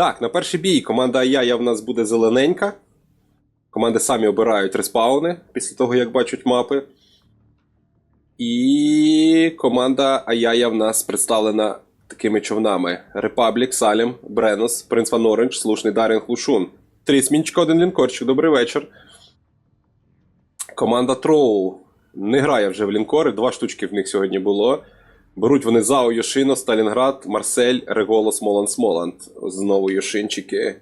Так, на перший бій команда Аяя в нас буде зелененька. Команди самі обирають респауни після того, як бачать мапи. І команда Аяя в нас представлена такими човнами: Репаблік, Салім, Бренос, Принц Ван Оранж, Слушний Дарін Хлушун. Три смінчика, один лінкорчик. Добрий вечір. Команда Троу не грає вже в лінкори, два штучки в них сьогодні було. Беруть вони Зао Йошино, Сталінград, Марсель, Реголо, Смоланд, Смоланд. Знову Йошинчики.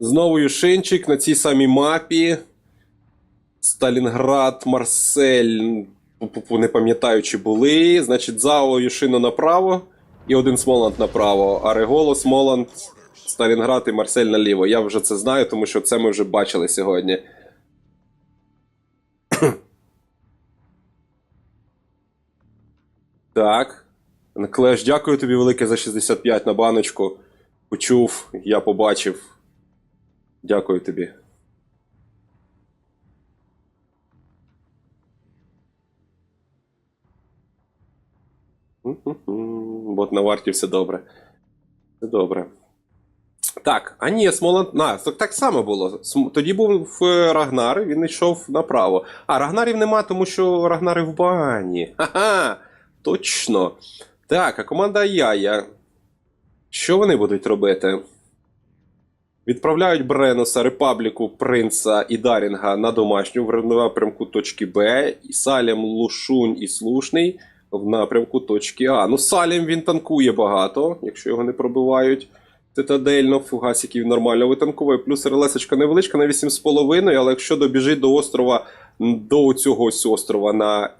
Знову Юшинчик на цій самій мапі. Сталінград, Марсель. Не пам'ятаю, чи були. Значить, Зао Юшино направо і один Смоланд направо. А Реголо, Смоланд, Сталінград і Марсель наліво. Я вже це знаю, тому що це ми вже бачили сьогодні. Так. Клеш, дякую тобі велике за 65 на баночку. Почув, я побачив. Дякую тобі. Бот на варті все добре. Все добре. Так, а ні, Смоланд. На, так, так само було. Тоді був е, Рагнар, він йшов направо. А, Рагнарів нема, тому що Рагнари в бані. Ха-ха! Точно. Так, а команда Яя. Що вони будуть робити? Відправляють Бреноса, Репабліку, Принца і Дарінга на домашню в напрямку точки Б, і Салім, Лушунь і Слушний в напрямку точки А. Ну, Салім він танкує багато, якщо його не пробивають. Цитадельно, фугасиків нормально витанковує, плюс релесочка невеличка на 8,5, але якщо добіжить до острова, до цього ось острова на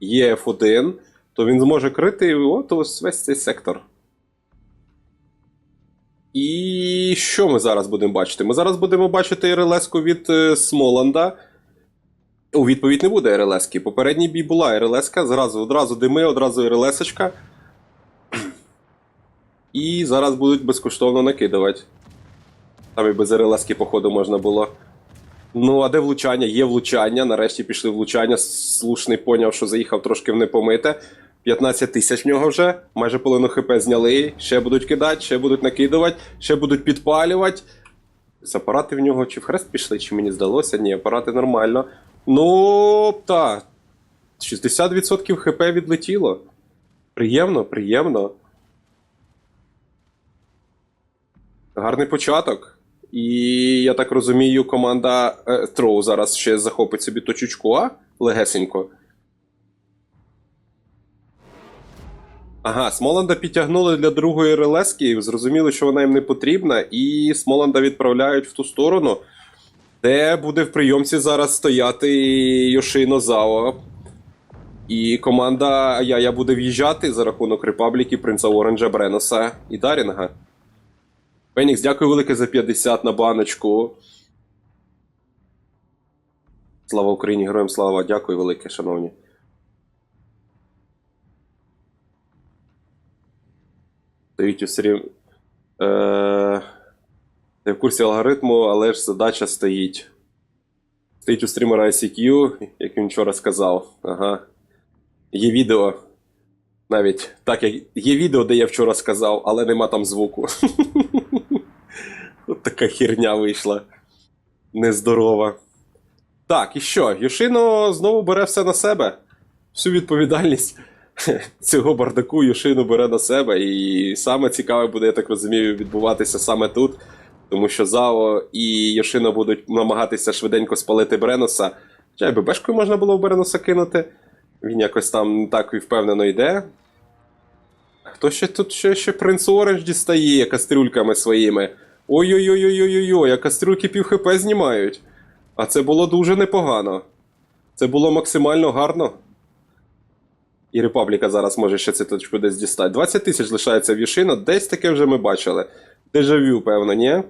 ЄФ1, то він зможе крити от ось весь цей сектор. І що ми зараз будемо бачити? Ми зараз будемо бачити РЛС-ку від е, Смоланда. У відповідь не буде РЛС-ки. Попередній бій була РЛС-ка, зразу одразу дими, одразу РЛС-очка. І зараз будуть безкоштовно накидувати. Там і без РЛС-ки, походу, можна було. Ну, а де влучання? Є влучання. Нарешті пішли влучання. Слушний поняв, що заїхав трошки в непомите. 15 тисяч в нього вже. Майже половину хп зняли. Ще будуть кидати, ще будуть накидувати, ще будуть підпалювати. З апарати в нього чи в хрест пішли, чи мені здалося? Ні, апарати нормально. Ну, та. 60% хп відлетіло. Приємно, приємно. Гарний початок. І я так розумію, команда е, Троу зараз ще захопить собі точечку А легесенько. Ага, Смоланда підтягнули для другої релески, зрозуміли, що вона їм не потрібна, і Смоланда відправляють в ту сторону, де буде в прийомці зараз стояти Йошино Зао. І команда Яя буде в'їжджати за рахунок Репабліки, Принца Оранжа, Бреноса і Дарінга. Фенікс, дякую велике за 50 на баночку. Слава Україні, героям слава! Дякую велике, шановні. Стоїть у стрім. Е... Не в курсі алгоритму, але ж задача стоїть. Стоїть у стрімера ICQ, як він вчора сказав. Ага. Є відео. Навіть так, як є відео, де я вчора сказав, але нема там звуку. Така херня вийшла. Нездорова. Так, і що? Юшино знову бере все на себе. Всю відповідальність цього бардаку Юшину бере на себе. І саме цікаве буде, я так розумію, відбуватися саме тут. Тому що Зао і Йошино будуть намагатися швиденько спалити Бреноса. Хоча й ББшкою можна було в Бреноса кинути. Він якось там не так і впевнено йде. Хто ще тут ще, ще принц Оранж дістає кастрюльками своїми? Ой-ой-ой-ой-ой-ой, а кастрюльки пів хп знімають. А це було дуже непогано. Це було максимально гарно. І Репабліка зараз може ще цю точку десь дістати. 20 тисяч лишається в Юшино, десь таке вже ми бачили. Дежавю, певно, ні?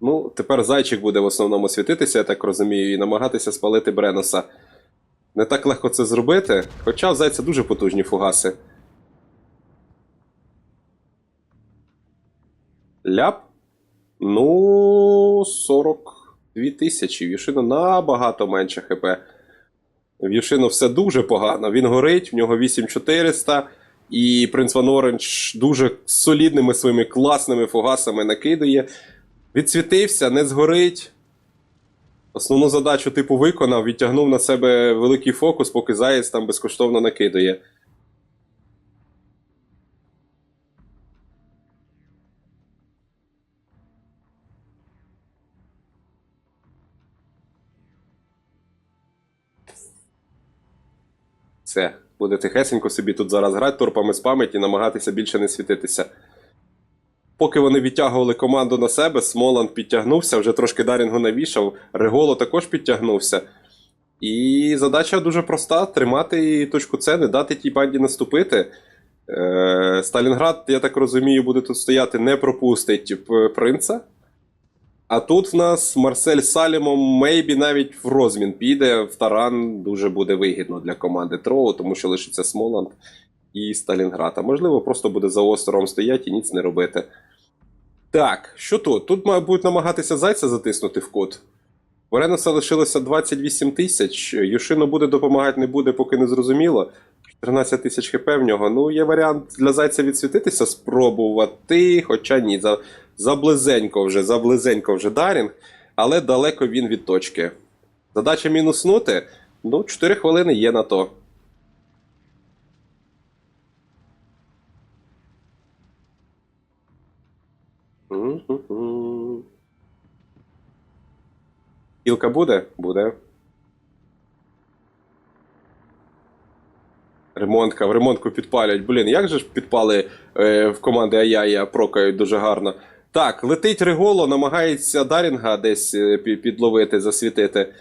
Ну, тепер зайчик буде в основному світитися, я так розумію, і намагатися спалити Бреноса. Не так легко це зробити, хоча в зайця дуже потужні фугаси. Ляп? Ну, 42 тисячі. Вішина набагато менше ХП. В все дуже погано. Він горить, в нього 8400. І Принц Ван Оранж дуже солідними своїми класними фугасами накидає. Відсвітився, не згорить. Основну задачу, типу, виконав, відтягнув на себе великий фокус, поки Заєць там безкоштовно накидає. Все, буде тихесенько собі тут зараз грати торпами з пам'яті, намагатися більше не світитися. Поки вони відтягували команду на себе, Смоланд підтягнувся, вже трошки Дарінгу навішав, Реголо також підтягнувся. І задача дуже проста: тримати точку С, не дати тій банді наступити. Е, Сталінград, я так розумію, буде тут стояти, не пропустить принца. А тут в нас Марсель Салімом мейбі навіть в розмін піде. В таран дуже буде вигідно для команди Троу, тому що лишиться Смоланд і Сталінград. А можливо, просто буде за островом стояти і ніц не робити. Так, що тут? Тут будуть намагатися зайця затиснути в кут. В Оренуса лишилося 28 тисяч. Юшино буде допомагати, не буде, поки не зрозуміло. 14 тисяч хп в нього. Ну, є варіант для зайця відсвітитися, спробувати. Хоча ні, за, заблизенько вже, заблизенько вже Дарінг, але далеко він від точки. Задача мінуснути. Ну, 4 хвилини є на то. Кілка буде? Буде. Ремонтка, в ремонтку підпалюють. Блін, як же ж підпали е, в команди Аяя прокають дуже гарно. Так, летить Реголо, намагається Дарінга десь е, підловити, засвітити.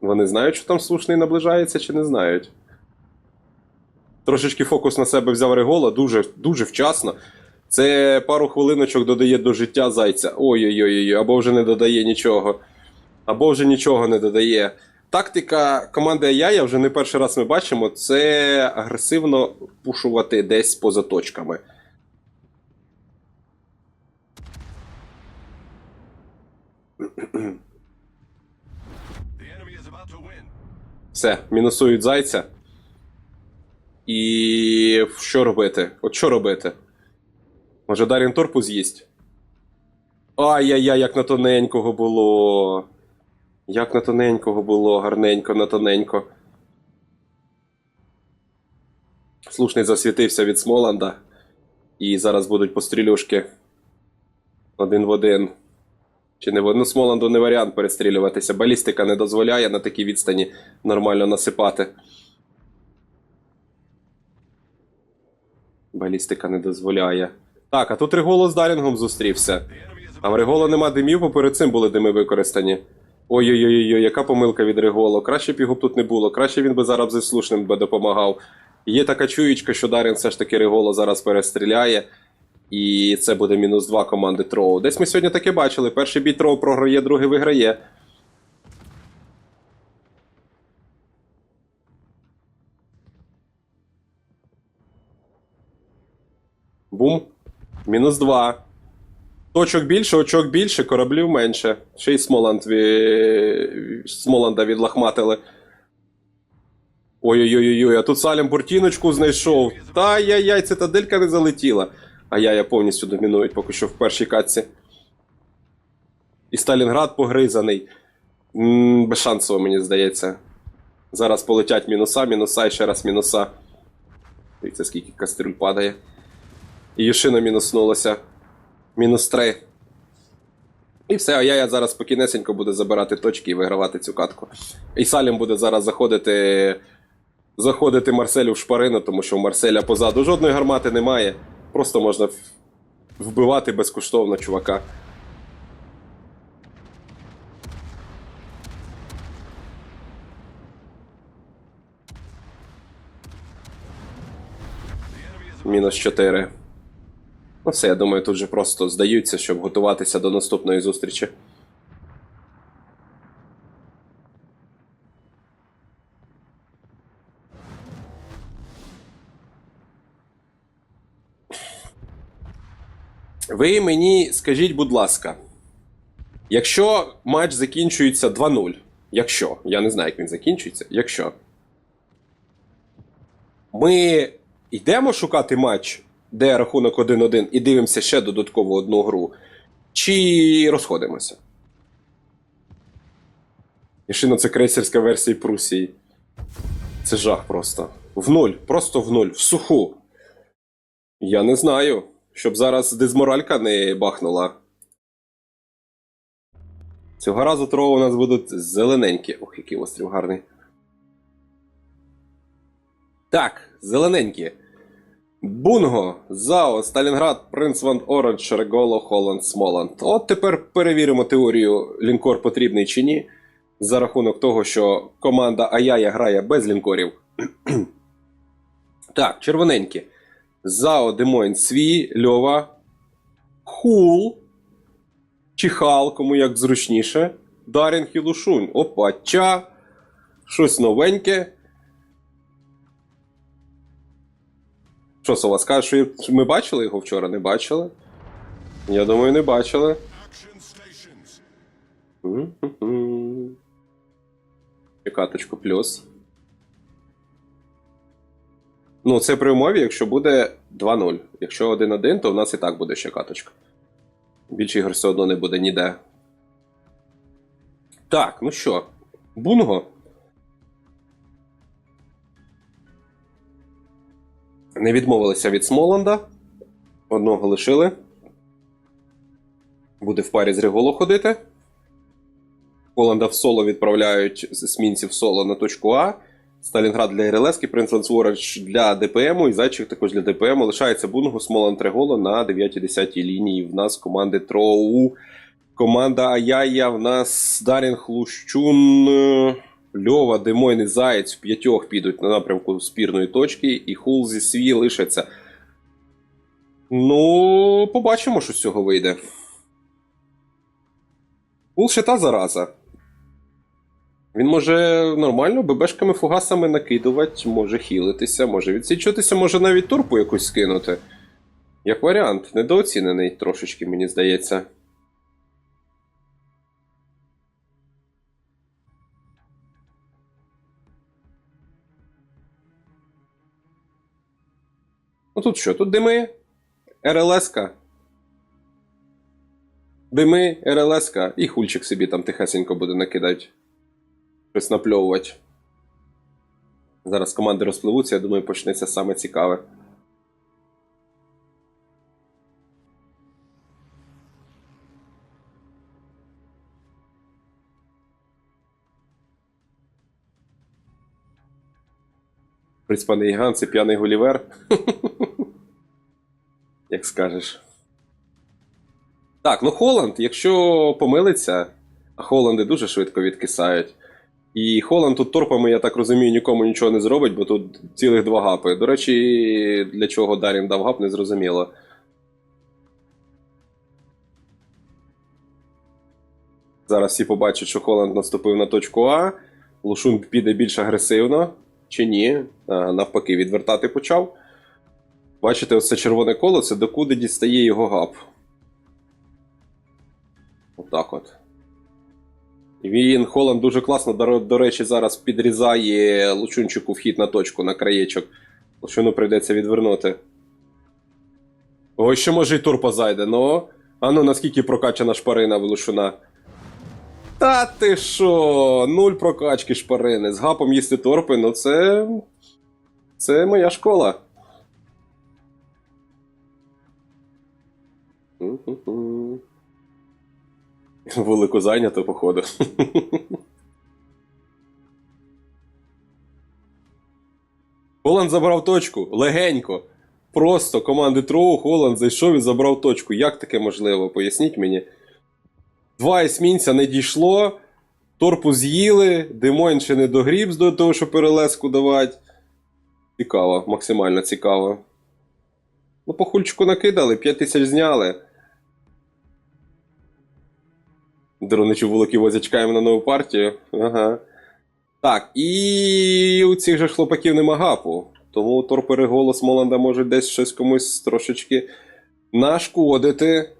Вони знають, що там слушний наближається, чи не знають? Трошечки фокус на себе взяв Регола, дуже, дуже вчасно. Це пару хвилиночок додає до життя зайця. Ой-ой-ой, або вже не додає нічого. Або вже нічого не додає. Тактика команди Аяя вже не перший раз ми бачимо, це агресивно пушувати десь поза точками. Все, мінусують зайця. І що робити? От що робити? Може Дарін торпу з'їсть? Ай-яй-яй, як на тоненького було. Як на тоненького було, гарненько, на тоненько. Слушний засвітився від Смоланда. І зараз будуть пострілюшки. Один в один. Чи не в одну Смоланду не варіант перестрілюватися. Балістика не дозволяє на такій відстані нормально насипати. Балістика не дозволяє. Так, а тут Реголо з Дарінгом зустрівся. А в Реголо нема димів, бо перед цим були дими використані. Ой-ой-ой, яка помилка від Реголо. Краще б його б тут не було. Краще він би зараз зі слушним би допомагав. Є така чуєчка, що Дарін все ж таки Реголо зараз перестріляє. І це буде мінус 2 команди Троу. Десь ми сьогодні таке бачили. Перший бій Троу програє, другий виграє. Бум. Мінус 2. Точок більше, очок більше, кораблів менше. Ще й Смоланд ві... Смоланда відлахматили. Ой-ой-ой, а тут Салім Буртіночку знайшов. Та яй-яй, цитаделька не залетіла. А я, я повністю домінують поки що в першій катці. І Сталінград погризаний. Безшансово, мені здається. Зараз полетять мінуса, мінуса і ще раз мінуса. Дивіться, скільки кастрюль падає. І Юшина мінуснулася. Мінус 3. І все, а я, я зараз спокійнесенько буде забирати точки і вигравати цю катку. І Салім буде зараз заходити. Заходити Марселю в шпарину, тому що у Марселя позаду жодної гармати немає. Просто можна вбивати безкоштовно чувака. Мінус 4. Ну все, я думаю, тут же просто здаються, щоб готуватися до наступної зустрічі. Ви мені скажіть, будь ласка, Якщо матч закінчується 2-0, якщо, я не знаю, як він закінчується, якщо. Ми йдемо шукати матч, де рахунок 1-1, і дивимося ще додатково одну гру, чи розходимося? Ішино це крейсерська версія Прусії. Це жах просто. В нуль, просто в нуль, в суху. Я не знаю, щоб зараз дезморалька не бахнула. Цього разу трого у нас будуть зелененькі. Ох, який острів гарний. Так, зелененькі. Бунго, Зао, Сталінград, Принц Ван Оранж, Реголо, Холланд, Смоланд. От тепер перевіримо теорію, лінкор потрібний чи ні. За рахунок того, що команда Аяя грає без лінкорів. так, червоненькі. Зао, Демойн, Свій, Льова, Хул, Чихал, кому як зручніше. Дарін Хілушунь. Опа, Ча. Щось новеньке. Що Сова, скажеш, що ми бачили його вчора? Не бачили? Я думаю, не бачили. Action stations. М-м-м. І каточку плюс. Ну, це при умові, якщо буде 2-0. Якщо 1-1, то в нас і так буде ще каточка. Більше ігор все одно не буде ніде. Так, ну що, Бунго. Не відмовилися від Смоланда. Одного лишили. Буде в парі з Реголо ходити. Холланда в соло відправляють з есмінців соло на точку А. Сталінград для РЛС, Принц Лансворач для ДПМу і Зайчик також для ДПМу. Лишається Бунго, Смоланд Реголо на 9-10 лінії. В нас команди Троу. Команда Аяя. В нас Дарін Хлущун, Льова, Демойн і Заєць в п'ятьох підуть на напрямку спірної точки, і Хул зі свій лишаться. Ну, побачимо, що з цього вийде. Хул ще та зараза. Він може нормально ББшками фугасами накидувати, може хілитися, може відсічуватися, може навіть турпу якусь скинути. Як варіант, недооцінений трошечки, мені здається. Ну тут що? Тут дими, РЛС-ка. Дими, РЛС-ка, і хульчик собі там тихесенько буде накидати. Щось напльовувати. Зараз команди розпливуться, я думаю, почнеться саме цікаве. Приспаний гігант, це п'яний Гулівер. Як скажеш. Так, ну Холланд, якщо помилиться, а Холланди дуже швидко відкисають. І Холланд тут торпами, я так розумію, нікому нічого не зробить, бо тут цілих два гапи. До речі, для чого Дарін дав гап, не зрозуміло. Зараз всі побачать, що Холланд наступив на точку А. Лушун піде більш агресивно. Чи ні? Навпаки, відвертати почав. Бачите, ось це червоне коло це докуди дістає його гап. Отак от. Він Холланд дуже класно, до, речі, зараз підрізає Лучунчику вхід на точку на краєчок. Лучуну прийдеться відвернути. Ой, ще може і турпа зайде, ну. А ну наскільки прокачана шпарина в Лушуна? Та ти що? Нуль прокачки шпарини. З гапом їсти торпи, ну це. Це моя школа. М-м-м. Зайнято, походу. Холланд забрав точку. Легенько. Просто команди Троу Холланд зайшов і забрав точку. Як таке можливо? Поясніть мені. Два есмінця не дійшло. Торпу з'їли, Демойн ще не догріб до того, щоб перелеску давати. Цікаво, максимально цікаво. Ну, по хульчику накидали, 5 тисяч зняли. Дроничу вулики возять чекаємо на нову партію. Ага. Так, і у цих же хлопаків нема гапу. Тому торпери голос Моланда можуть десь щось комусь трошечки нашкодити.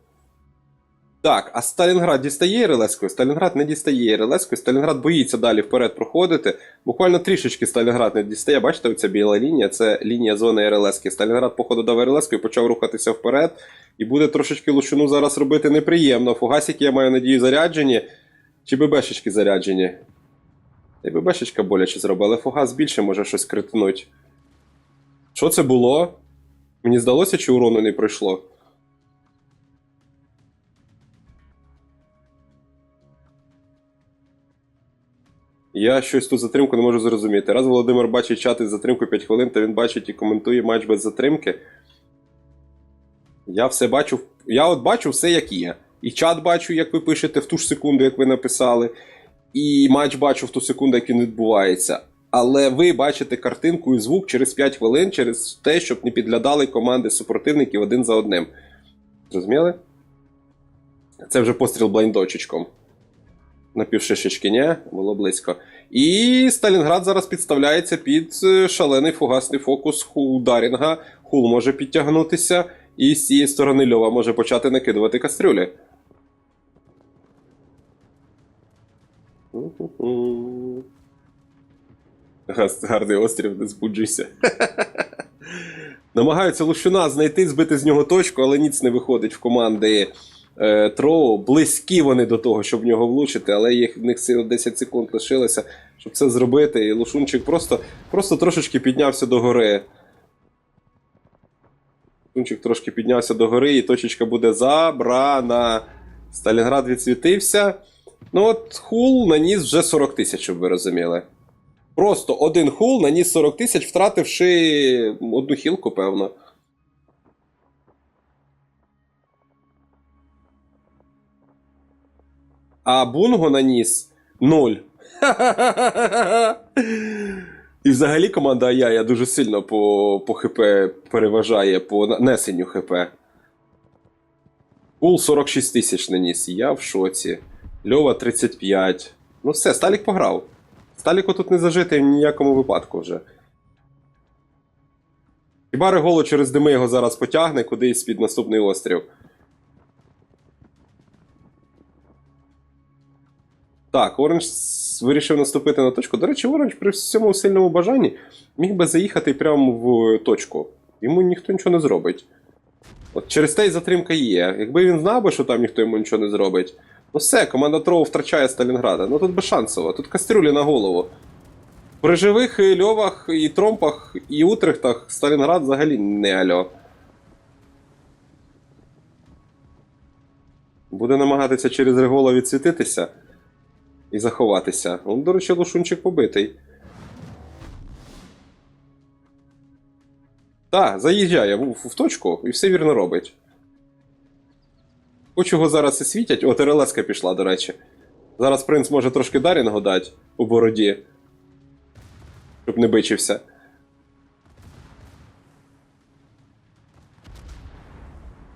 Так, а Сталінград дістає Релескою? Сталінград не дістає Релескою. Сталінград боїться далі вперед проходити. Буквально трішечки Сталінград не дістає. Бачите, оця біла лінія це лінія зони РЛСки. Сталінград, походу, дав РЛСку і почав рухатися вперед. І буде трошечки лущину зараз робити неприємно. Фугасики, я маю надію, заряджені. Чи ББшечки заряджені? Та й ББшечка боляче зробила, але фугас більше може щось критнуть. Що це було? Мені здалося, чи урону не пройшло? Я щось ту затримку не можу зрозуміти. Раз Володимир бачить чат із затримкою 5 хвилин, то він бачить і коментує матч без затримки. Я все бачу. Я от бачу все, як є. І чат бачу, як ви пишете в ту ж секунду, як ви написали. І матч бачу в ту секунду, як він відбувається. Але ви бачите картинку і звук через 5 хвилин, через те, щоб не підглядали команди супротивників один за одним. Зрозуміли? Це вже постріл блайндочечком. На півшишечки, ні, було близько. І Сталінград зараз підставляється під е, шалений фугасний фокус Дарінга. Хул може підтягнутися, і з цієї сторони Льова може почати накидувати кастрюлі. Гарний острів, не збуджуйся. Намагаються Лущуна знайти, збити з нього точку, але ніц не виходить в команди е, Троу. Близькі вони до того, щоб в нього влучити, але їх, в них 10 секунд лишилося, щоб це зробити. І Лушунчик просто, просто трошечки піднявся до гори. Лушунчик трошки піднявся до гори, і точечка буде забрана. Сталінград відсвітився. Ну от хул наніс вже 40 тисяч, щоб ви розуміли. Просто один хул наніс 40 тисяч, втративши одну хілку, певно. А Бунго наніс 0. І взагалі команда Аяя дуже сильно по, по ХП переважає по нанесенню ХП. Пул 46 тисяч наніс. Я в шоці. Льова 35. Ну все, Сталік пограв. Сталіку тут не зажити в ніякому випадку вже. Хіба Реголо через дими його зараз потягне кудись під наступний острів. Так, Оранж вирішив наступити на точку. До речі, Оранж при всьому сильному бажанні міг би заїхати прямо в точку. Йому ніхто нічого не зробить. От через те й затримка є. Якби він знав би, що там ніхто йому нічого не зробить. Ну все, команда Троу втрачає Сталінграда. Ну тут безшансово, тут кастрюлі на голову. При живих і льовах, і тромпах, і утрехтах Сталінград взагалі не альо. Буде намагатися через Регола відсвітитися і заховатися. Он, до речі, лушунчик побитий. Так, заїжджає в, в точку і все вірно робить. Хоч його зараз і світять. От РЛСка пішла, до речі. Зараз принц може трошки Дарінгу дати у бороді. Щоб не бичився.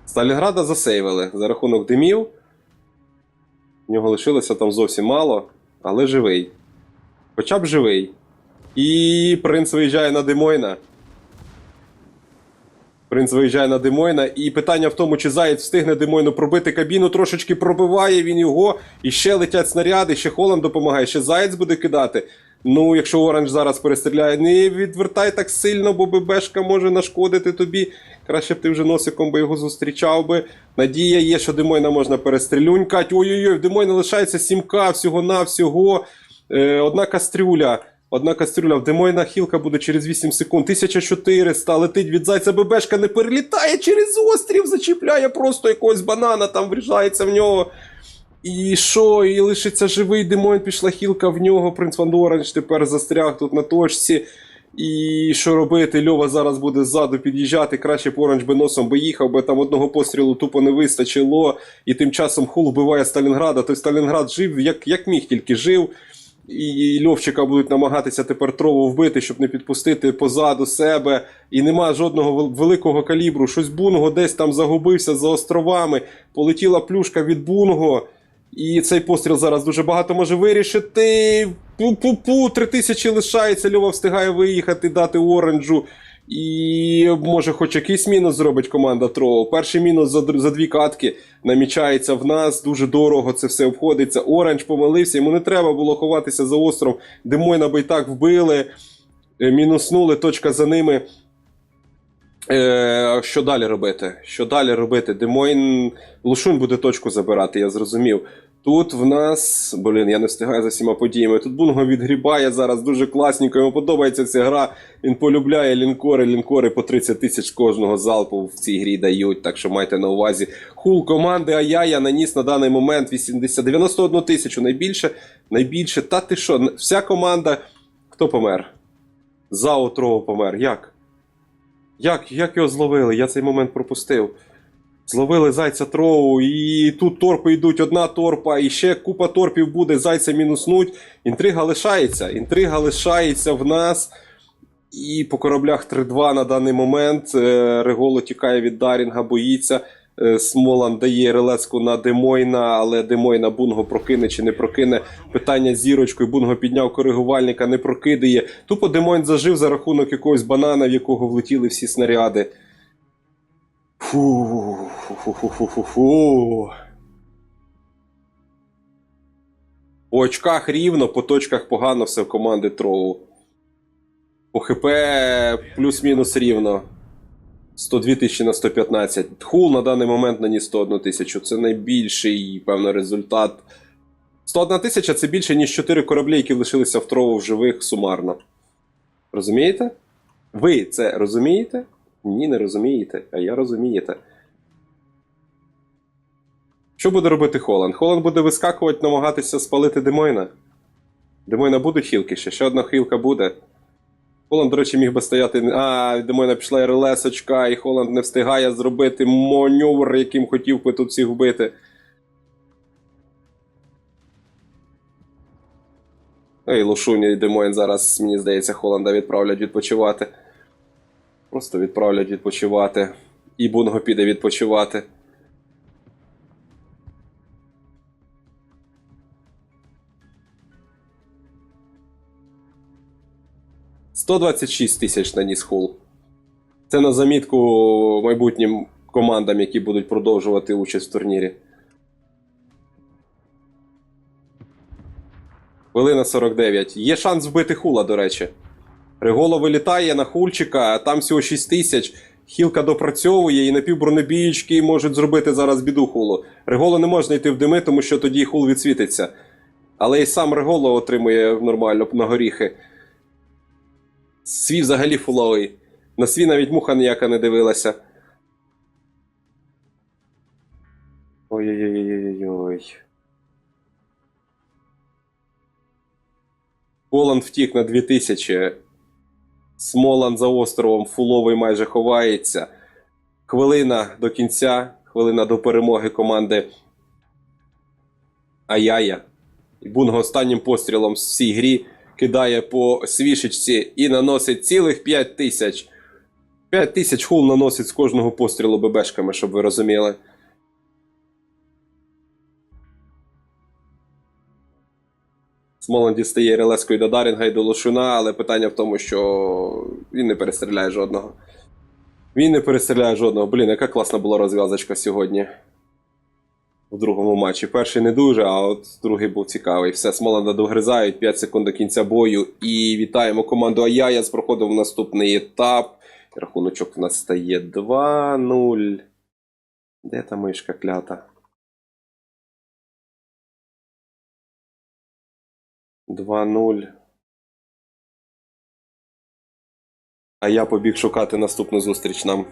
Сталінграда засейвили за рахунок димів. В нього лишилося там зовсім мало, але живий. Хоча б живий. І принц виїжджає на Димойна. Принц виїжджає на Димойна, і питання в тому, чи Заєць встигне Димойну пробити кабіну, трошечки пробиває він його, і ще летять снаряди, ще Холланд допомагає, ще Заєць буде кидати. Ну, якщо Оранж зараз перестріляє, не відвертай так сильно, бо ББшка може нашкодити тобі. Краще б ти вже носиком би його зустрічав би. Надія є, що Димойна можна перестрілюнькать. Ой-ой-ой, в Димойна лишається 7К всього-навсього. Е, одна кастрюля. Одна кастрюля в Демойна хілка буде через 8 секунд. 1400 летить від зайця ББшка, не перелітає через острів, зачіпляє просто якогось банана, там вріжається в нього. І що? І лишиться живий Демойн, пішла хілка в нього. Принц Ван Оранж тепер застряг тут на точці. І що робити? Льова зараз буде ззаду під'їжджати. Краще б би носом би їхав, би там одного пострілу тупо не вистачило. І тим часом Хул вбиває Сталінграда. Той Сталінград жив, як, як міг, тільки жив. І Льовчика будуть намагатися тепер трову вбити, щоб не підпустити позаду себе. І нема жодного великого калібру. Щось Бунго десь там загубився за островами. Полетіла плюшка від Бунго. І цей постріл зараз дуже багато може вирішити. Пу-пу-пу, три тисячі лишається. Льова встигає виїхати, дати оранжу. І може хоч якийсь мінус зробить команда Троу. Перший мінус за, за дві катки намічається в нас. Дуже дорого це все обходиться. Оранж помилився, йому не треба було ховатися за остров. Демойна би й так вбили, е, мінуснули, точка за ними. Е, що далі робити? Що далі робити? Демойн Лушун буде точку забирати, я зрозумів. Тут в нас. Блін, я не встигаю за всіма подіями. Тут Бунго відгрібає зараз дуже класненько. Йому подобається ця гра. Він полюбляє лінкори, лінкори по 30 тисяч кожного залпу в цій грі дають, так що майте на увазі. Хул команди Аяя наніс на даний момент 80, 91 тисячу. Найбільше, найбільше. Та ти що? Вся команда. Хто помер? Зао Троу помер. Як? Як, як його зловили? Я цей момент пропустив. Зловили зайця Троу, і тут торпи йдуть, одна торпа, і ще купа торпів буде, зайця мінуснуть. Інтрига лишається. Інтрига лишається в нас. І по кораблях 3-2 на даний момент. Регол Реголо тікає від Дарінга, боїться. Е, Смолан дає релеску на Демойна, але Демойна Бунго прокине чи не прокине. Питання з зірочкою. Бунго підняв коригувальника, не прокидає. Тупо Демойн зажив за рахунок якогось банана, в якого влетіли всі снаряди. Фу, фу, фу, фу, фу, фу, фу. По очках рівно, по точках погано все в команди Троу. По ХП плюс-мінус рівно. 102 тисячі на 115. Хул на даний момент наніс 101 тисячу. Це найбільший, певно, результат. 101 тисяча це більше, ніж 4 кораблі, які лишилися в Троу в живих сумарно. Розумієте? Ви це розумієте? Ні, не розумієте, а я розумієте. Що буде робити Холланд? Холланд буде вискакувати, намагатися спалити Демойна. Демойна будуть хілки ще, ще одна хілка буде. Холланд, до речі, міг би стояти. А, Демойна пішла РЛС-очка, і Холланд не встигає зробити маневр, яким хотів би тут всіх вбити. Ну і Лушуні і Демойн зараз, мені здається, Холланда відправлять відпочивати. Просто відправлять відпочивати. І Бунго піде відпочивати. «126 тисяч наніс хул. Це на замітку майбутнім командам, які будуть продовжувати участь в турнірі. Хвилина 49. Є шанс вбити хула, до речі. Реголо вилітає на хульчика, а там всього 6 тисяч. Хілка допрацьовує і напівбронебіючки можуть зробити зараз біду хулу. Реголо не можна йти в дими, тому що тоді хул відсвітиться. Але і сам Реголо отримує нормально на горіхи. Свій взагалі фуловий. На свій навіть муха ніяка не дивилася. Ой-ой-ой-ой-ой. Голланд втік на 2000. Смолан за островом фуловий майже ховається. Хвилина до кінця, хвилина до перемоги команди Аяя. І Бунго останнім пострілом в цій грі кидає по свішечці і наносить цілих 5 тисяч. 5 тисяч хул наносить з кожного пострілу ББшками, щоб ви розуміли. Смолан дістає релескою до Дарінга і до Лошуна, але питання в тому, що він не перестріляє жодного. Він не перестріляє жодного. Блін, яка класна була розв'язочка сьогодні. В другому матчі. Перший не дуже, а от другий був цікавий. Все, Смоланда догризають 5 секунд до кінця бою. І вітаємо команду Аяя з проходом в наступний етап. Рахуночок в нас стає 2-0. Де та мишка клята? 2-0. А я побіг шукати наступну зустріч нам.